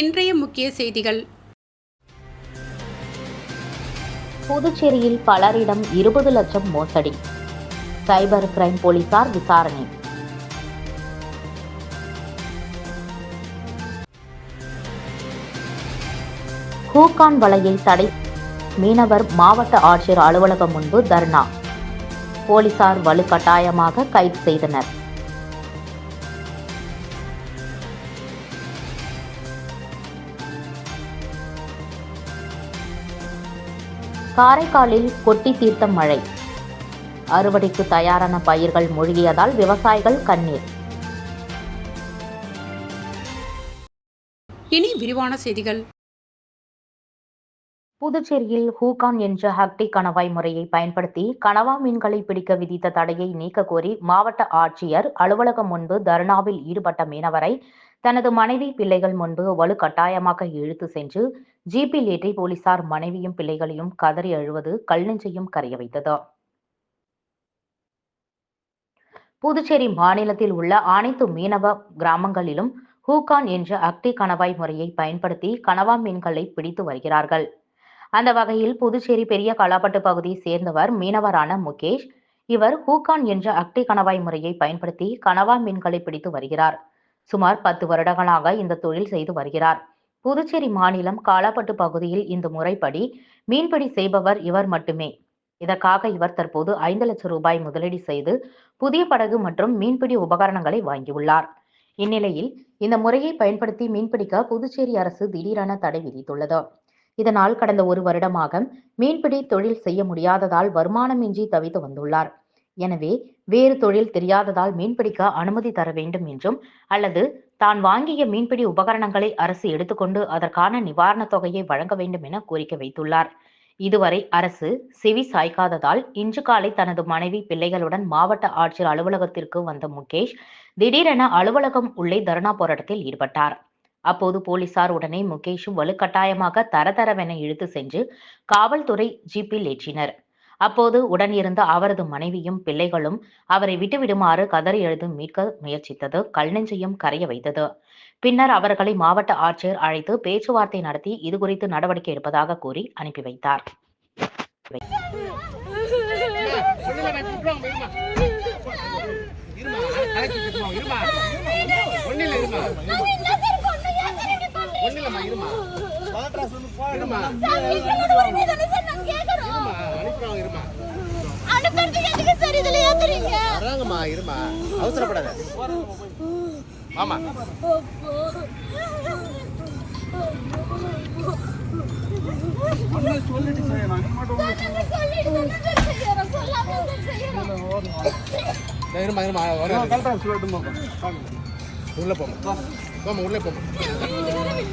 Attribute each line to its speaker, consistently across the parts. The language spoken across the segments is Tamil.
Speaker 1: இன்றைய முக்கிய செய்திகள்.
Speaker 2: புதுச்சேரியில் பலரிடம் இருபது லட்சம் மோசடி. சைபர் கிரைம் போலீசார் விசாரணை. ஹூகான் வலையை தடை. மீனவர் மாவட்ட ஆட்சியர் அலுவலகம் முன்பு தர்ணா. போலீசார் வலுக்கட்டாயமாக கைது செய்தனர். காரைக்காலில் கொட்டி தீர்த்த மழை. அறுவடைக்கு தயாரான பயிர்கள் மூழ்கியதால் விவசாயிகள் கண்ணீர்.
Speaker 1: இனி விரிவான செய்திகள்.
Speaker 2: புதுச்சேரியில் ஹூகான் என்ற ஹக்டி கணவாய் முறையை பயன்படுத்தி கனவா மீன்களை பிடிக்க விதித்த தடையை நீக்க கோரி மாவட்ட ஆட்சியர் அலுவலகம் முன்பு தர்ணாவில் ஈடுபட்ட மீனவரை தனது மனைவி பிள்ளைகள் முன்பு வலுக்கட்டாயமாக இழுத்து சென்று ஜீப்பில் ஏற்றி போலீசார் மனைவியும் பிள்ளைகளையும் கதறி அழுவது கல்நெஞ்சையும் கரைய வைத்தது. புதுச்சேரி மாநிலத்தில் உள்ள அனைத்து மீனவ கிராமங்களிலும் ஹூகான் என்ற அக்டி கணவாய் முறையை பயன்படுத்தி கனவா மீன்களை பிடித்து வருகிறார்கள். அந்த வகையில் புதுச்சேரி பெரிய கலாப்பட்டு பகுதியை சேர்ந்தவர் மீனவரான முகேஷ். இவர் ஹூகான் என்ற அக்டி கணவாய் முறையை பயன்படுத்தி கனவா மீன்களை பிடித்து வருகிறார். சுமார் பத்து வருடங்களாக இந்த தொழில் செய்து வருகிறார். புதுச்சேரி மாநிலம் காலாப்பட்டு பகுதியில் இந்த முறைப்படி மீன்பிடி செய்பவர் இவர் மட்டுமே. இதற்காக இவர் தற்போது ஐந்து லட்சம் ரூபாய் முதலீடு செய்து புதிய படகு மற்றும் மீன்பிடி உபகரணங்களை வாங்கியுள்ளார். இந்நிலையில் இந்த முறையை பயன்படுத்தி மீன்பிடிக்க புதுச்சேரி அரசு திடீரென தடை விதித்துள்ளது. இதனால் கடந்த ஒரு வருடமாக மீன்பிடி தொழில் செய்ய முடியாததால் வருமானமின்றி தவித்து வந்துள்ளார். எனவே வேறு தொழில் தெரியாததால் மீன்பிடிக்க அனுமதி தர வேண்டும் என்றும் அல்லது தான் வாங்கிய மீன்பிடி உபகரணங்களை அரசு எடுத்துக்கொண்டு அதற்கான நிவாரணத் தொகையை வழங்க வேண்டும் என கோரிக்கை வைத்துள்ளார். இதுவரை அரசு செவி சாய்க்காததால் இன்று காலை தனது மனைவி பிள்ளைகளுடன் மாவட்ட ஆட்சியர் அலுவலகத்திற்கு வந்த முகேஷ் திடீரென அலுவலகம் உள்ளே தர்ணா போராட்டத்தில் ஈடுபட்டார். அப்போது போலீசார் உடனே முகேஷும் வலுக்கட்டாயமாக தரதரவென இழுத்து சென்று காவல்துறை ஜீப்பில் ஏற்றினர். அப்போது உடன் இருந்த அவரது மனைவியும் பிள்ளைகளும் அவரை விட்டுவிடுமாறு கதறி எழுது மீட்க முயற்சித்தது. கல்நெஞ்சையும் கரைய வைத்தது. பின்னர் அவர்களை மாவட்ட ஆட்சியர் அழைத்து பேச்சுவார்த்தை நடத்தி இது குறித்து நடவடிக்கை எடுப்பதாக கூறி அனுப்பி வைத்தார்.
Speaker 3: ஒண்ணுலம்மா இருமா. இருமா. இருமா அனுப்புறோம் இருமா. வராங்கம்மா இருமா. அவசரப்படாத. ஆமா. இதோ இருமா இருமா. வரும். உள்ள போமா போமா உள்ள போமா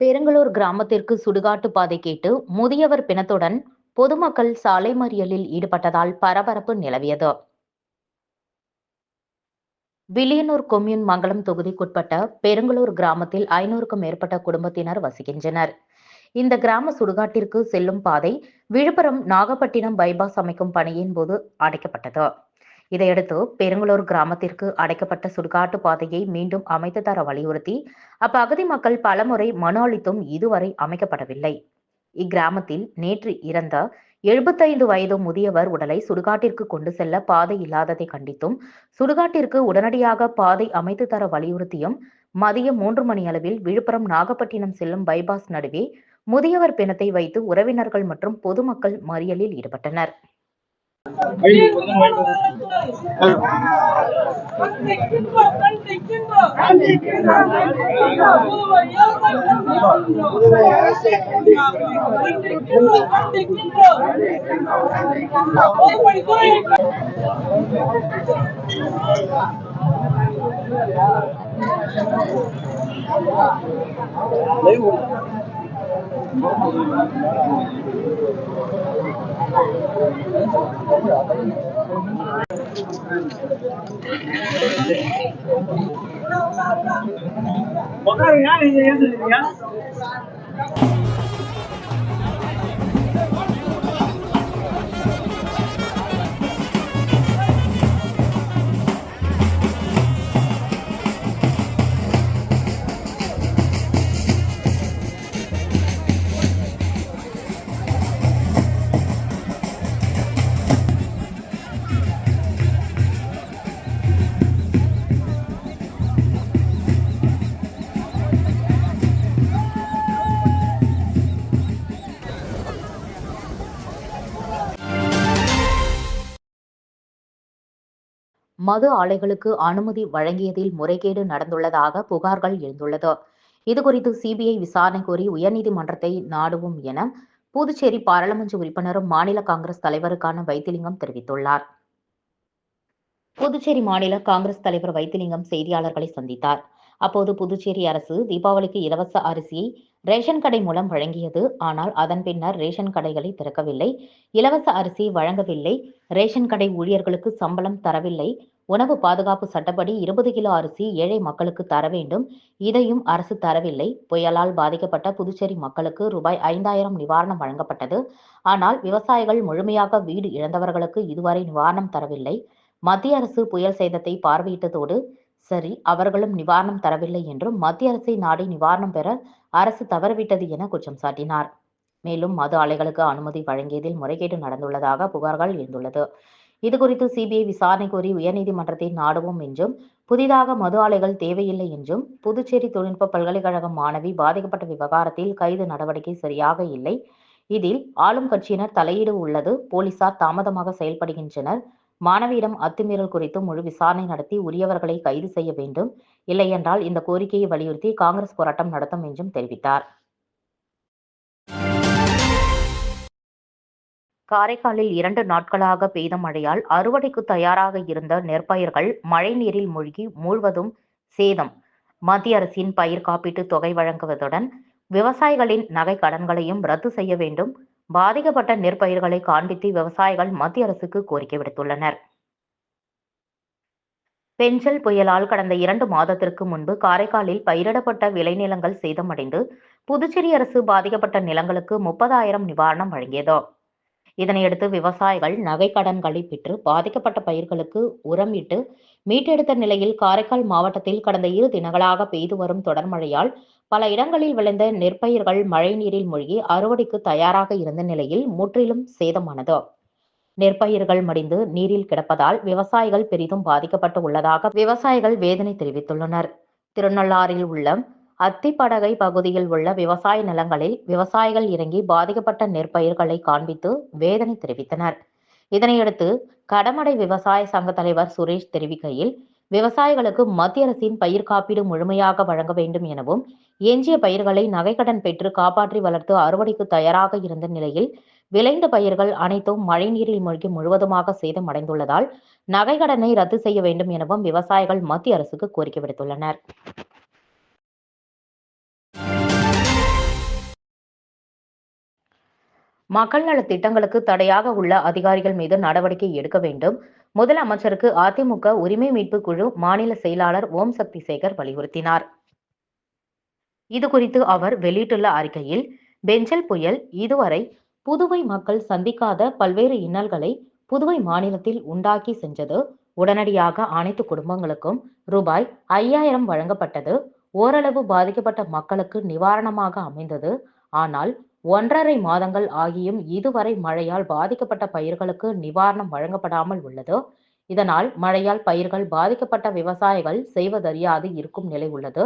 Speaker 2: பெருங்களூர் கிராமத்திற்கு சுடுகாட்டு பாதை கேட்டு முதியவர் பிணத்துடன் பொதுமக்கள் சாலை மறியலில் ஈடுபட்டதால் பரபரப்பு நிலவியது. வில்லியனூர் கொம்யூன் மங்கலம் தொகுதிக்குட்பட்ட பெருங்களூர் கிராமத்தில் ஐநூறுக்கும் மேற்பட்ட குடும்பத்தினர் வசிக்கின்றனர். இந்த கிராம சுடுகாட்டிற்கு செல்லும் பாதை விழுப்புரம் நாகப்பட்டினம் பைபாஸ் அமைக்கும் பணியின் போது அடைக்கப்பட்டது. இதையடுத்து பெருங்களூர் கிராமத்திற்கு அடைக்கப்பட்ட சுடுகாட்டு பாதையை மீண்டும் அமைத்து தர வலியுறுத்தி அப்பகுதி மக்கள் பலமுறை மனு அளித்தும் இதுவரை அமைக்கப்படவில்லை. இக்கிராமத்தில் நேற்று இறந்த எழுபத்தைந்து வயது முதியவர் உடலை சுடுகாட்டிற்கு கொண்டு செல்ல பாதை இல்லாததை கண்டித்தும் சுடுகாட்டிற்கு உடனடியாக பாதை அமைத்து தர வலியுறுத்தியும் மதியம் மூன்று மணி அளவில் விழுப்புரம் நாகப்பட்டினம் செல்லும் பைபாஸ் நடுவே முதியவர் பிணத்தை வைத்து உறவினர்கள் மற்றும் பொதுமக்கள் மறியலில் ஈடுபட்டனர். 我看你家里也是你呀。மது ஆலைகளுக்கு அனுமதி வழங்கியதில் முறைகேடு நடந்துள்ளதாக புகார்கள் எழுந்துள்ளது. இதுகுறித்து சிபிஐ விசாரணை கோரி உயர்நீதிமன்றத்தை நாடுவோம் என புதுச்சேரி பாராளுமன்ற உறுப்பினரும் மாநில காங்கிரஸ் தலைவருக்கான வைத்திலிங்கம் தெரிவித்துள்ளார். புதுச்சேரி மாநில காங்கிரஸ் தலைவர் வைத்திலிங்கம் செய்தியாளர்களை சந்தித்தார். அப்போது புதுச்சேரி அரசு தீபாவளிக்கு இலவச அரிசியை ரேஷன் கடை மூலம் வழங்கியது. ஆனால் அதன் பின்னர் ரேஷன் கடைகளை திறக்கவில்லை. இலவச அரிசி வழங்கவில்லை. ரேஷன் கடை ஊழியர்களுக்கு சம்பளம் தரவில்லை. உணவு பாதுகாப்பு சட்டப்படி இருபது கிலோ அரிசி ஏழை மக்களுக்கு தர வேண்டும். இதையும் அரசு தரவில்லை. புயலால் பாதிக்கப்பட்ட புதுச்சேரி மக்களுக்கு ரூபாய் ஐந்தாயிரம் நிவாரணம் வழங்கப்பட்டது. ஆனால் விவசாயிகள் முழுமையாக வீடு இழந்தவர்களுக்கு இதுவரை நிவாரணம் தரவில்லை. மத்திய அரசு புயல் சேதத்தை பார்வையிட்டதோடு சரி அவர்களும் நிவாரணம் தரவில்லை என்றும் மத்திய அரசை நாடி நிவாரணம் பெற அரசு தவறிவிட்டது என குற்றம் சாட்டினார். மேலும் மது ஆலைகளுக்கு அனுமதி வழங்கியதில் முறைகேடு நடந்துள்ளதாக புகார்கள் எழுந்துள்ளது. இதுகுறித்து சிபிஐ விசாரணை கோரி உயர்நீதிமன்றத்தை நாடுவோம் என்றும் புதிதாக மது ஆலைகள் தேவையில்லை என்றும் புதுச்சேரி தொழில்நுட்ப பல்கலைக்கழக மாணவி பாதிக்கப்பட்ட விவகாரத்தில் கைது நடவடிக்கை சரியாக இல்லை. இதில் ஆளும் கட்சியினர் தலையீடு உள்ளது போலீசார் தாமதமாக செயல்படுகின்றனர். மாணவியிடம் அத்துமீறல் குறித்து முழு விசாரணை நடத்தி உரியவர்களை கைது செய்ய வேண்டும். இல்லையென்றால் இந்த கோரிக்கையை வலியுறுத்தி காங்கிரஸ் போராட்டம் நடத்தும் என்றும் தெரிவித்தார். காரைக்காலில் இரண்டு நாட்களாக பெய்த மழையால் அறுவடைக்கு தயாராக இருந்த நெற்பயிர்கள் மழை நீரில் மூழ்கி மூழ்வதும் சேதம். மத்திய அரசின் பயிர் காப்பீட்டு தொகை வழங்குவதுடன் விவசாயிகளின் நகை கடன்களையும் ரத்து செய்ய வேண்டும். பாதிக்கப்பட்ட நெற்பயிர்களை காண்பித்து விவசாயிகள் மத்திய அரசுக்கு கோரிக்கை விடுத்துள்ளனர். பெஞ்சல் புயலால் கடந்த இரண்டு மாதத்திற்கு முன்பு காரைக்காலில் பயிரிடப்பட்ட விளைநிலங்கள் சேதமடைந்து புதுச்சேரி அரசு பாதிக்கப்பட்ட நிலங்களுக்கு முப்பதாயிரம் நிவாரணம் வழங்கியது. இதனையடுத்து விவசாயிகள் நகை கடன்களை பெற்று பாதிக்கப்பட்ட பயிர்களுக்கு உரமிட்டு மீட்டெடுத்த நிலையில் காரைக்கால் மாவட்டத்தில் கடந்த இரு தினங்களாக பெய்து வரும் தொடர் மழையால் பல இடங்களில் விளைந்த நெற்பயிர்கள் மழை நீரில் மூழ்கி அறுவடைக்கு தயாராக இருந்த நிலையில் முற்றிலும் சேதமானது. நெற்பயிர்கள் மடிந்து நீரில் கிடப்பதால் விவசாயிகள் பெரிதும் பாதிக்கப்பட்டு உள்ளதாக விவசாயிகள் வேதனை தெரிவித்துள்ளனர். திருநள்ளாறில் உள்ள அத்திப்படகை பகுதியில் உள்ள விவசாய நிலங்களில் விவசாயிகள் இறங்கி பாதிக்கப்பட்ட நெற்பயிர்களை காண்பித்து வேதனை தெரிவித்தனர். இதனையடுத்து கடமடை விவசாய சங்க தலைவர் சுரேஷ் தெரிவிக்கையில் விவசாயிகளுக்கு மத்திய அரசின் பயிர் காப்பீடு முழுமையாக வழங்க வேண்டும் எனவும் எஞ்சிய பயிர்களை நகைக்கடன் பெற்று காப்பாற்றி வளர்த்து அறுவடைக்கு தயாராக இருந்த நிலையில் விளைந்த பயிர்கள் அனைத்தும் மழைநீரில் மூழ்கி முழுவதுமாக சேதமடைந்துள்ளதால் நகைக்கடனை ரத்து செய்ய வேண்டும் எனவும் விவசாயிகள் மத்திய அரசுக்கு கோரிக்கை விடுத்துள்ளனர். மக்கள் நல திட்டங்களுக்கு தடையாக உள்ள அதிகாரிகள் மீது நடவடிக்கை எடுக்க வேண்டும். முதலமைச்சருக்கு அதிமுக உரிமை மீட்பு குழு மாநில செயலாளர் ஓம் சக்தி சேகர் வலியுறுத்தினார். இது குறித்து அவர் வெளியிட்டுள்ள அறிக்கையில் பெஞ்சல் புயல் இதுவரை புதுவை மக்கள் சந்திக்காத பல்வேறு இன்னல்களை புதுவை மாநிலத்தில் உண்டாக்கி சென்றது உடனடியாக அனைத்து குடும்பங்களுக்கும் ரூபாய் ஐயாயிரம் வழங்கப்பட்டது. ஓரளவு பாதிக்கப்பட்ட மக்களுக்கு நிவாரணமாக அமைந்தது. ஆனால் ஒன்றரை மாதங்கள் ஆகியும் இதுவரை மழையால் பாதிக்கப்பட்ட பயிர்களுக்கு நிவாரணம் வழங்கப்படாமல் உள்ளது இதனால் மழையால் பயிர்கள் பாதிக்கப்பட்ட விவசாயிகள் செய்வதறியாது இருக்கும் நிலை உள்ளது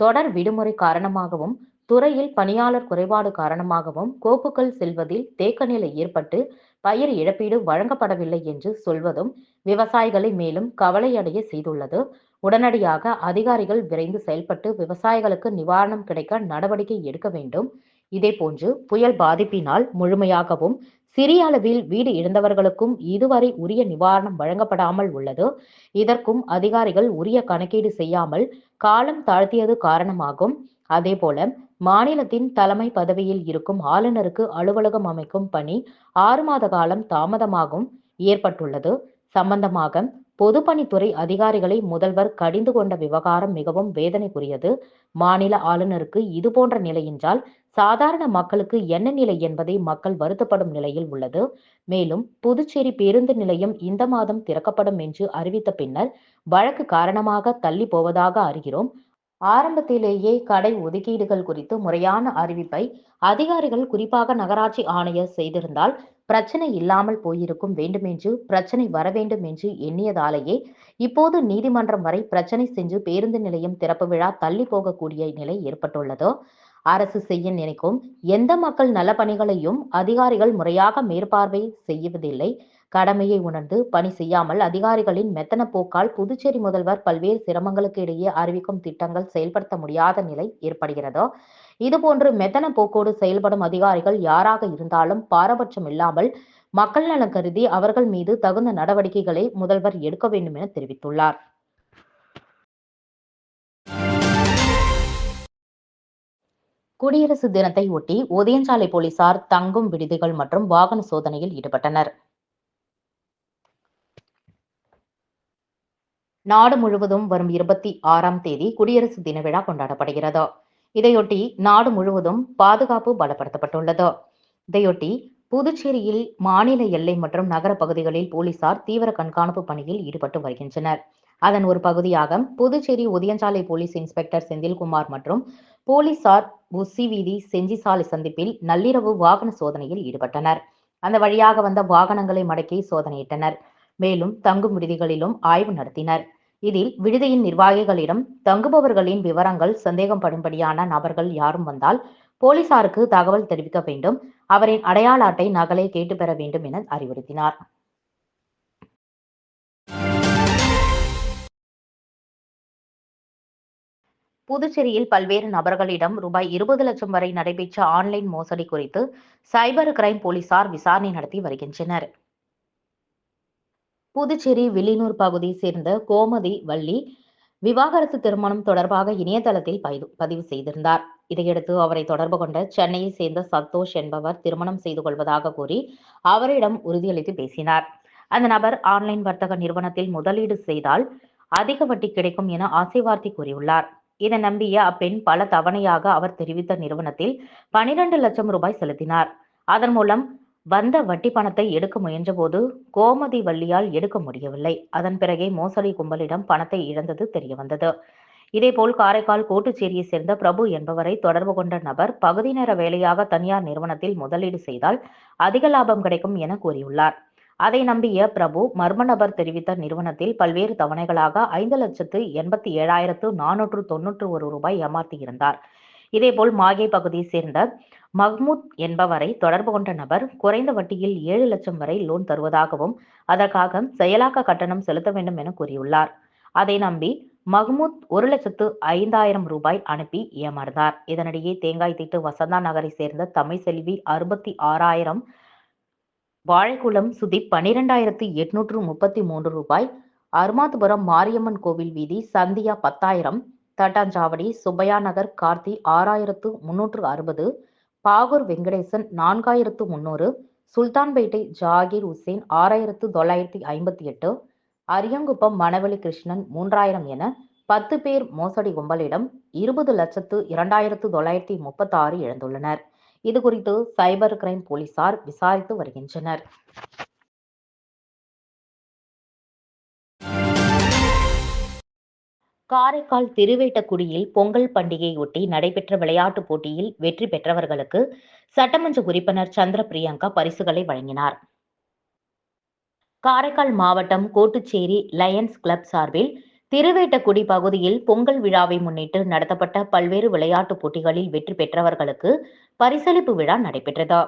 Speaker 2: தொடர் விடுமுறை காரணமாகவும் துறையில் பணியாளர் குறைபாடு காரணமாகவும் கோப்புகள் செல்வதில் தேக்க நிலை ஏற்பட்டு பயிர் இழப்பீடு வழங்கப்படவில்லை என்று சொல்வதும் விவசாயிகளை மேலும் கவலையடைய செய்துள்ளது. உடனடியாக அதிகாரிகள் விரைந்து செயல்பட்டு விவசாயிகளுக்கு நிவாரணம் கிடைக்க நடவடிக்கை எடுக்க வேண்டும். இதேபோன்று புயல் பாதிப்பினால் முழுமையாகவும் சிறிய அளவில் வீடு இழந்தவர்களுக்கும் இதுவரை உரிய நிவாரணம் வழங்கப்படாமல் உள்ளது. இதற்கும் அதிகாரிகள் உரிய கணக்கீடு செய்யாமல் காலம் தாழ்த்தியது காரணமாகும். அதேபோல மாநிலத்தின் தலைமை பதவியில் இருக்கும் ஆளுநருக்கு அலுவலகம் அமைக்கும் பணி ஆறு மாத காலம் தாமதமாகும் ஏற்பட்டுள்ளது. சம்பந்தமாக பொதுப்பணித்துறை அதிகாரிகளை முதல்வர் கடிந்து கொண்ட விவகாரம் மிகவும் வேதனைக்குரியது. மாநில ஆளுநருக்கு இதுபோன்ற நிலை என்றால் சாதாரண மக்களுக்கு என்ன நிலை என்பதை மக்கள் வருத்தப்படும் நிலையில் உள்ளது. மேலும் புதுச்சேரி பேருந்து நிலையம் இந்த மாதம் திறக்கப்படும் என்று அறிவித்த பின்னர் வழக்கு காரணமாக தள்ளி போவதாக அறிகிறோம். ஆரம்பத்திலேயே கடை ஒதுக்கீடுகள் குறித்து முறையான அறிவிப்பை அதிகாரிகள் குறிப்பாக நகராட்சி ஆணையர் செய்திருந்தால் பிரச்சனை இல்லாமல் போயிருக்கும் வேண்டுமென்று பிரச்சனை வர வேண்டும் என்று எண்ணியதாலேயே இப்போது நீதிமன்றம் வரை பிரச்சனை செஞ்சு பேருந்து நிலையம் திறப்பு விழா தள்ளி போகக்கூடிய நிலை ஏற்பட்டுள்ளது. அரசு செய்ய நினைக்கும் எந்த மக்கள் நல பணிகளையும் அதிகாரிகள் முறையாக மேற்பார்வை செய்வதில்லை. கடமையை உணர்ந்து பணி செய்யாமல் அதிகாரிகளின் மெத்தன போக்கால் புதுச்சேரி முதல்வர் பல்வேறு சிரமங்களுக்கு இடையே அறிவிக்கும் திட்டங்கள் செயல்படுத்த முடியாத நிலை ஏற்படுகிறதோ? இதுபோன்று மெத்தன போக்கோடு செயல்படும் அதிகாரிகள் யாராக இருந்தாலும் பாரபட்சம் இல்லாமல் மக்கள் நலன் கருதி அவர்கள் மீது தகுந்த நடவடிக்கைகளை முதல்வர் எடுக்க வேண்டும் என தெரிவித்துள்ளார். குடியரசு தினத்தை ஒட்டி ஒதியஞ்சாலை போலீசார் தங்கும் விடுதிகள் மற்றும் வாகன சோதனையில் ஈடுபட்டனர். நாடு முழுவதும் வரும் இருபத்தி ஆறாம் தேதி குடியரசு தின விழா கொண்டாடப்படுகிறது. இதையொட்டி நாடு முழுவதும் பாதுகாப்பு பலப்படுத்தப்பட்டுள்ளது. இதையொட்டி புதுச்சேரியில் மாநில எல்லை மற்றும் நகர பகுதிகளில் போலீசார் தீவிர கண்காணிப்பு பணியில் ஈடுபட்டு வருகின்றனர். அதன் ஒரு பகுதியாக புதுச்சேரி ஒதியஞ்சாலை போலீஸ் இன்ஸ்பெக்டர் செந்தில்குமார் மற்றும் போலீசார் புசி வீதி செஞ்சி சாலை சந்திப்பில் நள்ளிரவு வாகன சோதனையில் ஈடுபட்டனர். அந்த வழியாக வந்த வாகனங்களை மடக்கி சோதனையிட்டனர். மேலும் தங்கும் விடுதிகளிலும் ஆய்வு நடத்தினர். இதில் விடுதியின் நிர்வாகிகளிடம் தங்குபவர்களின் விவரங்கள் சந்தேகப்படும்படியான நபர்கள் யாரும் வந்தால் போலீசாருக்கு தகவல் தெரிவிக்க வேண்டும். அவரின் அடையாள அட்டை நகலை கேட்டு பெற வேண்டும் என அறிவுறுத்தினார். புதுச்சேரியில் பல்வேறு நபர்களிடம் ரூபாய் இருபது லட்சம் வரை நடைபெற்ற ஆன்லைன் மோசடி குறித்து சைபர் கிரைம் போலீசார் விசாரணை நடத்தி வருகின்றனர். புதுச்சேரி வில்லியனூர் பகுதியை சேர்ந்த கோமதி வள்ளி விவாகரத்து திருமணம் தொடர்பாக இணையதளத்தில் பதிவு செய்திருந்தார். இதையடுத்து அவரை தொடர்பு கொண்ட சென்னையை சேர்ந்த சந்தோஷ் என்பவர் திருமணம் செய்து கொள்வதாக கூறி அவரிடம் உறுதியளித்து பேசினார். அந்த நபர் ஆன்லைன் வர்த்தக நிறுவனத்தில் முதலீடு செய்தால் அதிக வட்டி கிடைக்கும் என ஆசை வார்த்தை கூறியுள்ளார். இதை நம்பிய அப்பெண் பல தவணையாக அவர் தெரிவித்த நிறுவனத்தில் பனிரெண்டு லட்சம் ரூபாய் செலுத்தினார். அதன் மூலம் வந்த வட்டி பணத்தை எடுக்க முயன்றபோது கோமதி வள்ளியால் எடுக்க முடியவில்லை. அதன் பிறகே மோசடி கும்பலிடம் பணத்தை இழந்தது தெரியவந்தது. இதேபோல் காரைக்கால் கோட்டுச்சேரியை சேர்ந்த பிரபு என்பவரை தொடர்பு கொண்ட நபர் பகுதி நேர வேலையாக தனியார் நிறுவனத்தில் முதலீடு செய்தால் அதிக லாபம் கிடைக்கும் என கூறியுள்ளார். அதை நம்பிய பிரபு மர்ம நபர் தெரிவித்த நிறுவனத்தில் பல்வேறு தவணைகளாக ஐந்து லட்சத்து எண்பத்தி ஏழாயிரத்து நானூற்று தொன்னூற்று ஒரு ரூபாய் ஏமாற்றியிருந்தார் இதேபோல் மாகே பகுதியை சேர்ந்த மஹ்மூத் என்பவரை தொடர்பு கொண்ட நபர் குறைந்த வட்டியில் ஏழு லட்சம் வரை லோன் தருவதாகவும் அதற்காக செயலாக்க கட்டணம் செலுத்த வேண்டும் என கூறியுள்ளார். அதை நம்பி மஹ்மூத் ஒரு லட்சத்து ஐந்தாயிரம் ரூபாய் அனுப்பி ஏமாறுந்தார் இதனிடையே தேங்காய் திட்டு வசந்தா நகரை சேர்ந்த தமிழ் செல்வி அறுபத்தி ஆறாயிரம் வாழைக்குளம் சுதீப் பனிரெண்டாயிரத்து எட்நூற்று முப்பத்தி மூன்று ரூபாய். அருமாத்துபுரம் மாரியம்மன் கோவில் வீதி சந்தியா பத்தாயிரம். தட்டாஞ்சாவடி சுப்பையா நகர் கார்த்தி ஆறாயிரத்து முன்னூற்று அறுபது. பாகூர் வெங்கடேசன் நான்காயிரத்து முன்னூறு. சுல்தான்பேட்டை ஜாகீர் உசேன் ஆறாயிரத்து தொள்ளாயிரத்தி ஐம்பத்தி எட்டு. அரியங்குப்பம் மணவெளி கிருஷ்ணன் மூன்றாயிரம் என பத்து பேர் மோசடி கும்பலிடம் இருபது லட்சத்து இரண்டாயிரத்து தொள்ளாயிரத்தி முப்பத்தாறு இழந்துள்ளனர் இது குறித்து சைபர் கிரைம் போலீசார் விசாரித்து வருகின்றனர். காரைக்கால் திருவேட்டக்குடியில் பொங்கல் பண்டிகையொட்டி நடைபெற்ற விளையாட்டுப் போட்டியில் வெற்றி பெற்றவர்களுக்கு சட்டமன்ற உறுப்பினர் சந்திர பிரியங்கா பரிசுகளை வழங்கினார். காரைக்கால் மாவட்டம் கோட்டுச்சேரி லயன்ஸ் கிளப் சார்பில் திருவேட்டக்குடி பகுதியில் பொங்கல் விழாவை முன்னிட்டு நடத்தப்பட்ட பல்வேறு விளையாட்டுப் போட்டிகளில் வெற்றி பெற்றவர்களுக்கு பரிசளிப்பு விழா நடைபெற்றது.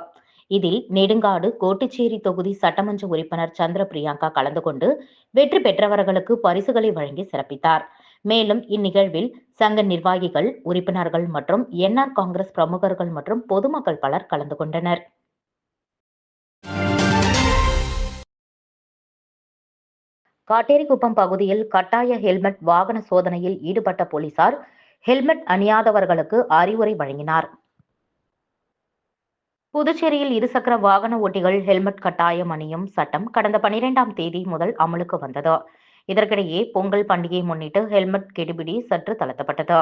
Speaker 2: இதில் நெடுங்காடு கோட்டுச்சேரி தொகுதி சட்டமன்ற உறுப்பினர் சந்திர பிரியங்கா கலந்து கொண்டு வெற்றி பெற்றவர்களுக்கு பரிசுகளை வழங்கி சிறப்பித்தார். மேலும் இந்நிகழ்வில் சங்க நிர்வாகிகள் உறுப்பினர்கள் மற்றும் என்ஆர் காங்கிரஸ் பிரமுகர்கள் மற்றும் பொதுமக்கள் பலர் கலந்து கொண்டனர். காட்டேரிக்குப்பம் பகுதியில் கட்டாய ஹெல்மெட் வாகன சோதனையில் ஈடுபட்ட போலீசார் ஹெல்மெட் அணியாதவர்களுக்கு அறிவுரை வழங்கினார். புதுச்சேரியில் இருசக்கர வாகன ஓட்டிகள் ஹெல்மெட் கட்டாயம் அணியும் சட்டம் கடந்த பனிரெண்டாம் தேதி முதல் அமலுக்கு வந்தது. இதற்கிடையே பொங்கல் பண்டிகையை முன்னிட்டு ஹெல்மெட் கெடுபிடி சற்று தளர்த்தப்பட்டது.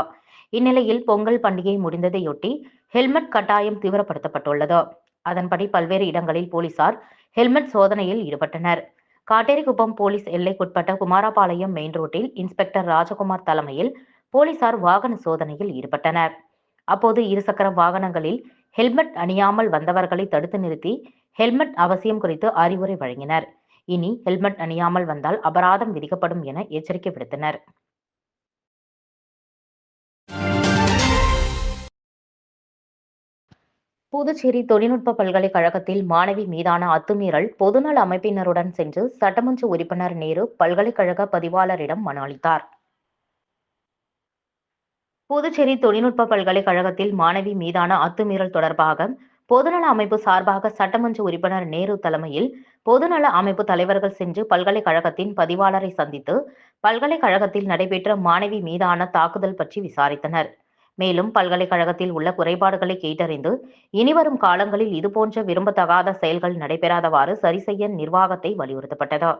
Speaker 2: இந்நிலையில் பொங்கல் பண்டிகை முடிந்ததையொட்டி ஹெல்மெட் கட்டாயம் தீவிரப்படுத்தப்பட்டுள்ளது. அதன்படி பல்வேறு இடங்களில் போலீசார் ஹெல்மெட் சோதனையில் ஈடுபட்டனர். காட்டேரிக்குப்பம் போலீஸ் எல்லைக்குட்பட்ட குமாரபாளையம் மெயின் ரோட்டில் இன்ஸ்பெக்டர் ராஜகுமார் தலைமையில் போலீசார் வாகன சோதனையில் ஈடுபட்டனர். அப்போது இருசக்கர வாகனங்களில் ஹெல்மெட் அணியாமல் வந்தவர்களை தடுத்து நிறுத்தி ஹெல்மெட் அவசியம் குறித்து அறிவுரை வழங்கினர். இனி ஹெல்மெட் அணியாமல் வந்தால் அபராதம் விதிக்கப்படும் என எச்சரிக்கை விடுத்தனர். புதுச்சேரி தொழில்நுட்ப பல்கலைக்கழகத்தில் மாணவி மீதான அத்துமீறல் பொதுநல அமைப்பினருடன் சென்று சட்டமன்ற உறுப்பினர் நேரு பல்கலைக்கழக பதிவாளரிடம் மனு அளித்தார். புதுச்சேரி தொழில்நுட்ப பல்கலைக்கழகத்தில் மாணவி மீதான அத்துமீறல் தொடர்பாக பொதுநல அமைப்பு சார்பாக சட்டமன்ற உறுப்பினர் நேரு தலைமையில் பொதுநல அமைப்பு தலைவர்கள் சென்று பல்கலைக்கழகத்தின் பதிவாளரை சந்தித்து பல்கலைக்கழகத்தில் நடைபெற்ற மாணவி மீதான தாக்குதல் பற்றி விசாரித்தனர். மேலும் பல்கலைக்கழகத்தில் உள்ள குறைபாடுகளை கேட்டறிந்து இனிவரும் காலங்களில் இதுபோன்ற விரும்பத்தகாத செயல்கள் நடைபெறாதவாறு சரி செய்ய நிர்வாகத்தை வலியுறுத்தப்பட்டது.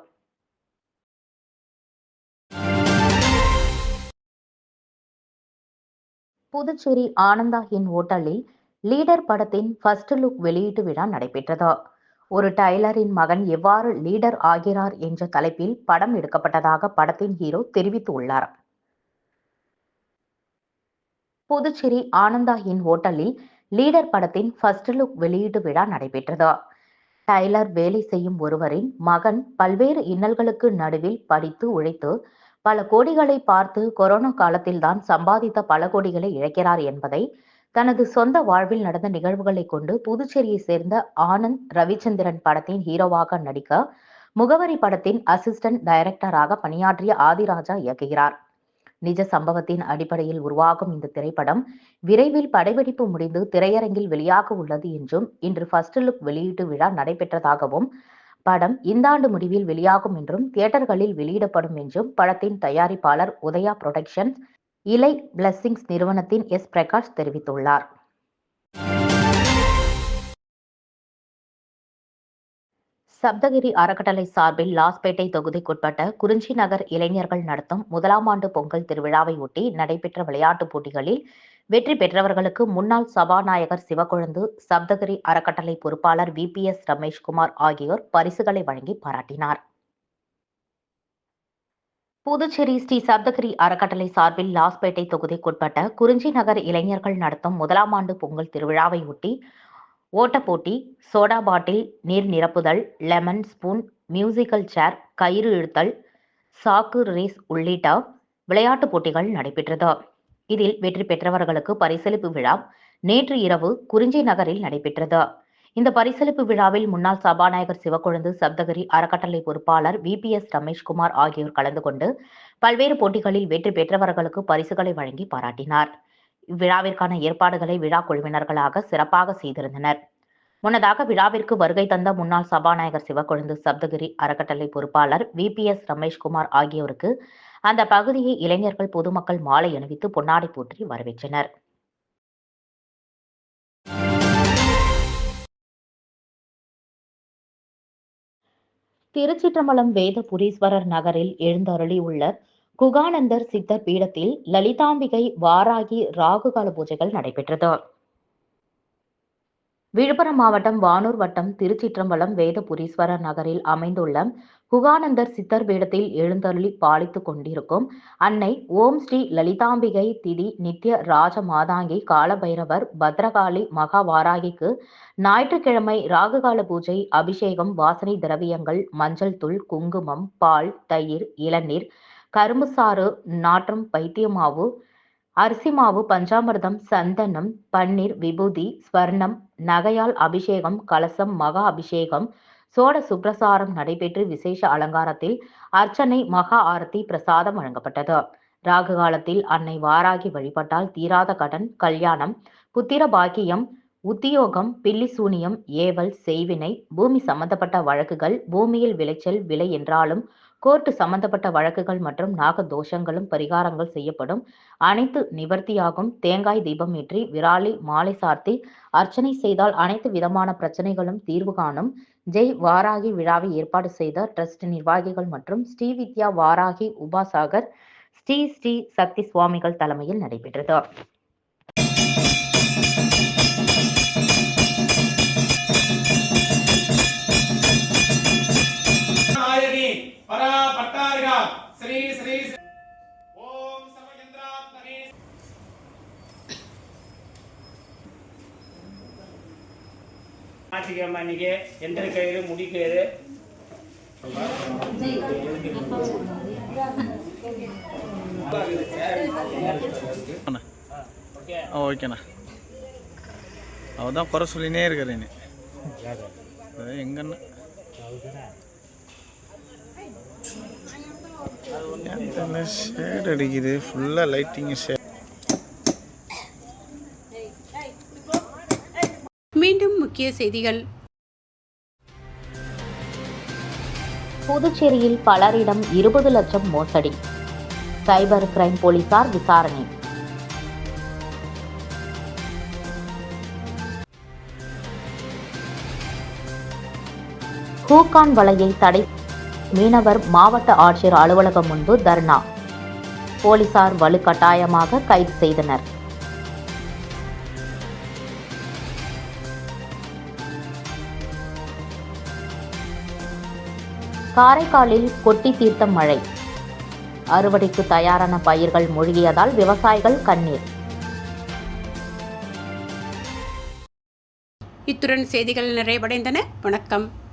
Speaker 2: புதுச்சேரி ஆனந்தா இன் ஓட்டலில் லீடர் படத்தின் ஃபர்ஸ்ட் லுக் வெளியீட்டு விழா நடைபெற்றது. ஒரு டைலரின் மகன் எவ்வாறு லீடர் ஆகிறார் என்ற தலைப்பில் படம் எடுக்கப்பட்டதாக படத்தின் ஹீரோ தெரிவித்துள்ளார். புதுச்சேரி ஆனந்தா இன் ஹோட்டலில் லீடர் படத்தின் ஃபர்ஸ்ட் லுக் வெளியீட்டு விழா நடைபெற்றது. டைலர் வேலை செய்யும் ஒருவரின் மகன் பல்வேறு இன்னல்களுக்கு நடுவில் படித்து உழைத்து பல கோடிகளை பார்த்து கொரோனா காலத்தில்தான் சம்பாதித்த பல கோடிகளை இழக்கிறார் என்பதை தனது சொந்த வாழ்வில் நடந்த நிகழ்வுகளை கொண்டு புதுச்சேரியை சேர்ந்த ஆனந்த் ரவிச்சந்திரன் படத்தின் ஹீரோவாக நடிக்க முகவரி படத்தின் அசிஸ்டன்ட் டைரக்டராக பணியாற்றிய ஆதிராஜா இயக்குகிறார். நிஜ சம்பவத்தின் அடிப்படையில் உருவாகும் இந்த திரைப்படம் விரைவில் படப்பிடிப்பு முடிந்து திரையரங்கில் வெளியாக உள்ளது என்றும் இன்று ஃபர்ஸ்ட் லுக் வெளியீட்டு விழா நடைபெற்றதாகவும் படம் இந்த ஆண்டு முடிவில் வெளியாகும் என்றும் தியேட்டர்களில் வெளியிடப்படும் என்றும் படத்தின் தயாரிப்பாளர் உதயா புரொடக்ஷன்ஸ் இலை பிளஸ்ஸிங்ஸ் நிறுவனத்தின் எஸ் பிரகாஷ் தெரிவித்துள்ளார். சப்தகிரி அறக்கட்டளை சார்பில் லாஸ்பேட்டை தொகுதிக்குட்பட்ட குறிஞ்சி நகர் இளைஞர்கள் நடத்தும் முதலாம் ஆண்டு பொங்கல் திருவிழாவை ஒட்டி நடைபெற்ற விளையாட்டுப் போட்டிகளில் வெற்றி பெற்றவர்களுக்கு முன்னாள் சபாநாயகர் சிவக்கொழுந்து சப்தகிரி அறக்கட்டளை பொறுப்பாளர் வி. பி. எஸ். ரமேஷ்குமார் ஆகியோர் பரிசுகளை வழங்கி பாராட்டினார். புதுச்சேரி ஸ்ரீ சப்தகிரி அறக்கட்டளை சார்பில் லாஸ்பேட்டை தொகுதிக்குட்பட்ட குறிஞ்சி நகர் இளைஞர்கள் நடத்தும் முதலாம் ஆண்டு பொங்கல் திருவிழாவை ஒட்டி ஓட்டப்போட்டி சோடா பாட்டில் நீர் நிரப்புதல் லெமன் ஸ்பூன் மியூசிக்கல் சேர் கயிறு இழுத்தல் சாக்கு ரேஸ் உள்ளிட்ட விளையாட்டுப் போட்டிகள் நடைபெற்றது. இதில் வெற்றி பெற்றவர்களுக்கு பரிசளிப்பு விழா நேற்று இரவு குறிஞ்சி நகரில் நடைபெற்றது. இந்த பரிசளிப்பு விழாவில் முன்னாள் சபாநாயகர் சிவக்கொழுந்து சப்தகிரி அறக்கட்டளை பொறுப்பாளர் வி. பி. எஸ். ரமேஷ்குமார் ஆகியோர் கலந்து கொண்டு பல்வேறு போட்டிகளில் வெற்றி பெற்றவர்களுக்கு பரிசுகளை வழங்கி பாராட்டினார். இவ்விழாவிற்கான ஏற்பாடுகளை விழா குழுவினர்களாக சிறப்பாக செய்திருந்தனர். முன்னதாக விழாவிற்கு வருகை தந்த முன்னாள் சபாநாயகர் சிவக்கொழுந்து சப்தகிரி அறக்கட்டளை பொறுப்பாளர் வி. பி. எஸ். ரமேஷ்குமார் ஆகியோருக்கு அந்த பகுதியை இளைஞர்கள் பொதுமக்கள் மாலை அணிவித்து பொன்னாடை போற்றி வரவேற்றனர். திருச்சிற்றம்பலம் வேதபுரீஸ்வரர் நகரில் எழுந்தருளியுள்ள குகானந்தர் சித்தர் பீடத்தில் லலிதாம்பிகை வாராகி ராகுகால பூஜைகள் நடைபெற்றது. விழுப்புரம் மாவட்டம் வானூர் வட்டம் திருச்சிற்றம்பலம் வேதபுரீஸ்வரர் நகரில் அமைந்துள்ள குகானந்தர் சித்தர் பீடத்தில் எழுந்தருளி பாலித்துக் கொண்டிருக்கும் அன்னை ஓம் ஸ்ரீ லலிதாம்பிகை திதி நித்ய ராஜ மாதாங்கி காலபைரவர் பத்ரகாளி மகா வாராகிக்கு ஞாயிற்றுக்கிழமை ராகுகால பூஜை அபிஷேகம் வாசனை திரவியங்கள் மஞ்சள் தூள் குங்குமம் பால் தயிர் இளநீர் கரும்பு சாறு நாற்றம் பைத்தியமாவு அரிசி மாவு பஞ்சாமிர்தம் சந்தனம் பன்னீர் விபூதி ஸ்வர்ணம் நகையால் அபிஷேகம் கலசம் மகா அபிஷேகம் சோட சுப்ரசாரம் நடைபெற்று விசேஷ அலங்காரத்தில் அர்ச்சனை மகா ஆரத்தி பிரசாதம் வழங்கப்பட்டது. ராகு காலத்தில் அன்னை வாராகி வழிபட்டால் தீராத கடன் கல்யாணம் புத்திர பாக்கியம் உத்தியோகம் பில்லி சூனியம் ஏவல் செய்வினை பூமி சம்பந்தப்பட்ட வழக்குகள் பூமியில் விளைச்சல் விலை என்றாலும் கோர்ட்டு சம்பந்தப்பட்ட வழக்குகள் மற்றும் நாக தோஷங்களும் பரிகாரங்கள் செய்யப்படும். அனைத்து நிவர்த்தியாகும். தேங்காய் தீபம் ஏற்றி விராலி மாலை சார்த்தி அர்ச்சனை செய்தால் அனைத்து விதமான பிரச்சனைகளும் தீர்வு காணும். ஜெய் வாராகி விழாவை ஏற்பாடு செய்த ட்ரஸ்ட் நிர்வாகிகள் மற்றும் ஸ்ரீ வித்யா வாராகி உபாசாகர் ஸ்ரீ ஸ்ரீ சக்தி சுவாமிகள் தலைமையில் நடைபெற்றது.
Speaker 4: பரா பட்டாரிகா ஸ்ரீ ஸ்ரீ. ஓம் சமயந்திராத்மனே ஞாயிற்றுக்கிழமை அன்னைக்கு. எந்திர கயிறு முடி கயிறு.
Speaker 5: ஓகேண்ணா. அவள் தான் குறை சொல்லினே இருக்கிறேன்னு எங்கண்ணா? ஷேட் அடிக்குது? ஃபுல்லாக லைட்டிங் ஷேட்
Speaker 1: மீண்டும் முக்கிய செய்திகள்.
Speaker 2: புதுச்சேரியில் பலரிடம் இருபது லட்சம் மோசடி. சைபர் கிரைம் போலீசார் விசாரணை. ஹூகான் வலையை தடை மீனவர் மாவட்ட ஆட்சியர் அலுவலகம் முன்பு தர்ணா. போலீசார் வலுக்கட்டாயமாக கைது செய்தனர். காரைக்காலில் கொட்டி தீர்த்த மழை. அறுவடைக்கு தயாரான பயிர்கள் மூழ்கியதால் விவசாயிகள் கண்ணீர்.
Speaker 1: இத்துடன் செய்திகள் நிறைவடைந்தன. வணக்கம்.